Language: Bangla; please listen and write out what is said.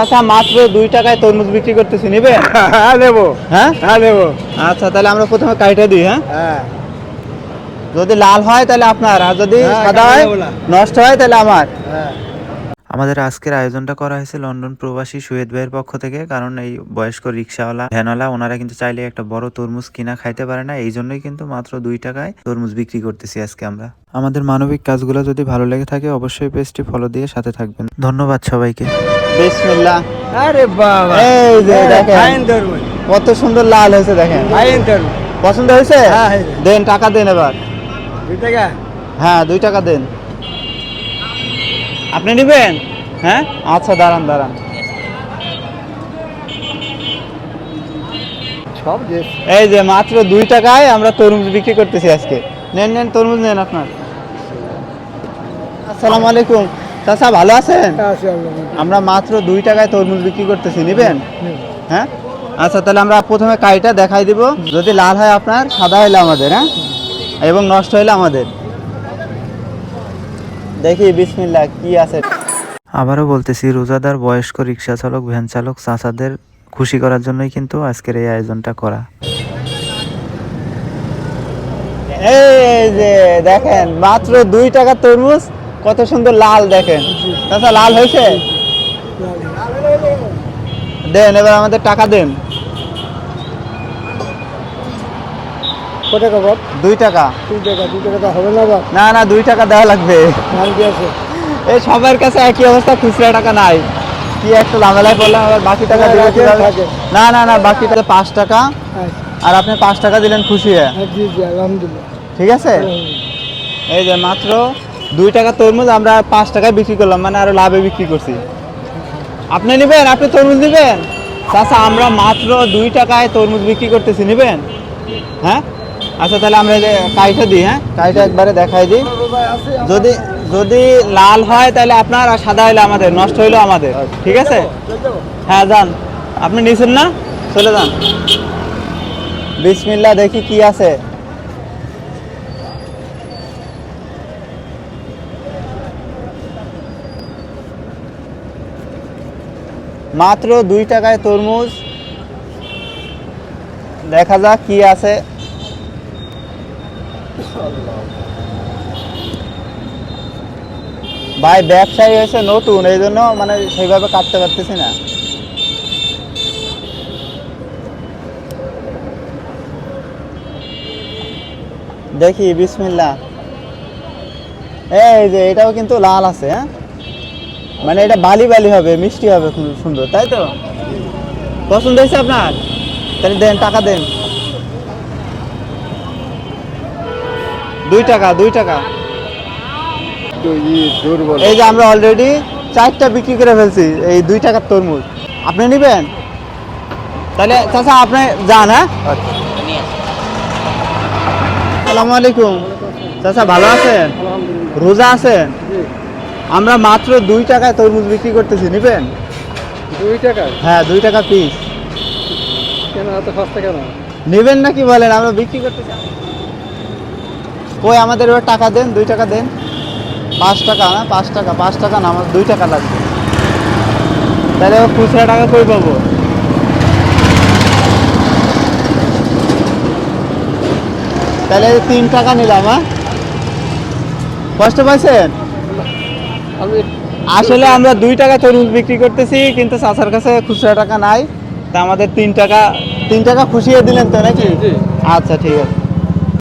আচ্ছা মাত্র দুই টাকায় তরমুজ বিক্রি করতেছি হ্যাঁ নেব। হ্যাঁ? হ্যাঁ নেব। আচ্ছা তাহলে আমরা প্রথমে কাইটা দিই হ্যাঁ? হ্যাঁ। যদি লাল হয় তাহলে আপনার আর যদি সাদা হয় নষ্ট হয় তাহলে আমার। হ্যাঁ। আমাদের আজকের আয়োজনটা করা হয়েছে লন্ডন প্রবাসী সুয়েদ ভাইয়ের পক্ষ থেকে কারণ এই বয়স্ক রিক্সাওয়ালা ভ্যানওয়ালা ওনারা কিন্তু চাইলে একটা বড় তরমুজ কিনা খাইতে পারে না এই জন্যই কিন্তু মাত্র দুই টাকায় তরমুজ বিক্রি করতেছি আজকে আমরা। আমাদের মানবিক কাজগুলো যদি ভালো লেগে থাকে অবশ্যই পেজটি ফলো দিয়ে সাথে থাকবেন। ধন্যবাদ সবাইকে। বিসমিল্লাহ। আরে বাবা। এই যে দেখেন ফাইন তরমুজ কত সুন্দর লাল হয়েছে দেখেন। পছন্দ হয়েছে? হ্যাঁ, দেন টাকা দেন এবার। দুই টাকা? হ্যাঁ দুই টাকা দেন। আপনি নেবেন? হ্যাঁ? আচ্ছা দাঁড়ান দাঁড়ান। সব এই যে মাত্র দুই টাকায় আমরা তরমুজ বিক্রি করতেছি আজকে। নেন নেন তরমুজ নেন আপনার। আসসালামু আলাইকুম। চাচা ভালো আছেন? আমরা মাত্র দুই টাকায় তরমুজ বিক্রি করতেছি নেবেন? হ্যাঁ? আচ্ছা তাহলে আমরা প্রথমে কাইটা দেখাই দিব। যদি লাল হয় আপনার সাদা হইলে আমাদের হ্যাঁ? এবং নষ্ট হইলে আমাদের। দেখি বিসমিল্লাহ কি আছে? আবারও বলতেছি রোজাদার বয়স্ক রিক্সা চালক ভ্যান চালক চাচাদের খুশি করার জন্যই কিন্তু আজকের এই আয়োজনটা করা। এই যে দেখেন মাত্র দুই টাকা তরমুজ কত সুন্দর লাল দেখেন। আচ্ছা লাল হয়েছে? দেন এবার আমাদের টাকা দেন। দুই টাকা। না না দুই টাকা দেওয়া লাগবে। এই সবার কাছে একই অবস্থা খুচরা টাকা নাই। কি একটা আবার বাকি টাকা দিলে? রাখেন। না না না বাকি টাকা পাঁচ টাকা। হ্যাঁ। আর আপনি পাঁচ টাকা দিলেন খুশি হ্যাঁ, ঠিক আছে? এই যে মাত্র দুই টাকা তরমুজ আমরা পাঁচ টাকায় বিক্রি করলাম মানে আরও লাভে বিক্রি করছি। আপনি নেবেন? আপনি তরমুজ নেবেন? চাচা, আমরা মাত্র দুই টাকায় তরমুজ বিক্রি করতেছি, নেবেন? হ্যাঁ? আচ্ছা তাহলে আমরা যে কাইটা দিই হ্যাঁ? কাইটা একবারে দেখাই দিই। যদি যদি লাল হয়, তাহলে আপনার আর সাদা হইলে আমাদের, নষ্ট হইলেও আমাদের, ঠিক আছে? হ্যাঁ যান। আপনি নিছেন না? চলে যান। বিসমিল্লা দেখি কি আছে। মাত্র দুই টাকায় তরমুজ। দেখা যাক কি আছে। ভাই, ব্যবসায়ী হয়েছে, নতুন, এই জন্য মানে সেইভাবে কাটতে পারতেছি না। দেখি বিসমিল্লা এই যে, এটাও কিন্তু লাল আছে হ্যাঁ? মানে এটা বালি বালি হবে মিষ্টি হবে খুব সুন্দর তাই তো? পছন্দ হয়েছে আপনার? তাহলে দেন টাকা দেন। দুই টাকা দুই টাকা। এই যে আমরা অলরেডি চারটা বিক্রি করে ফেলছি এই দুই টাকার তরমুজ। আপনি নেবেন? তাহলে চাচা আপনি যান হ্যাঁ? আসসালামু আলাইকুম। চাচা ভালো আছেন? রোজা আছেন? আমরা মাত্র দুই টাকায় তরমুজ বিক্রি করতেছি নেবেন? দুই টাকা হ্যাঁ দুই টাকা পিস কেন এত সস্তা কেন? নেবেন নাকি বলেন আমরা বিক্রি করতে চাই ওই আমাদের এবার টাকা দেন দুই টাকা দেন। পাঁচ টাকা না পাঁচ টাকা পাঁচ টাকা না আমার দুই টাকা লাগবে। তাহলে খুচরা টাকা কই পাবো? তাহলে তিন টাকা নিলাম হ্যাঁ? কষ্ট পাইছেন? আসলে আমরা দুই টাকা তরমুজ বিক্রি করতেছি কিন্তু চাচার কাছে খুচরা টাকা নাই। তা আমাদের তিন টাকা তিন টাকা খুশিয়ে দিলেন তো নাকি? আচ্ছা ঠিক আছে।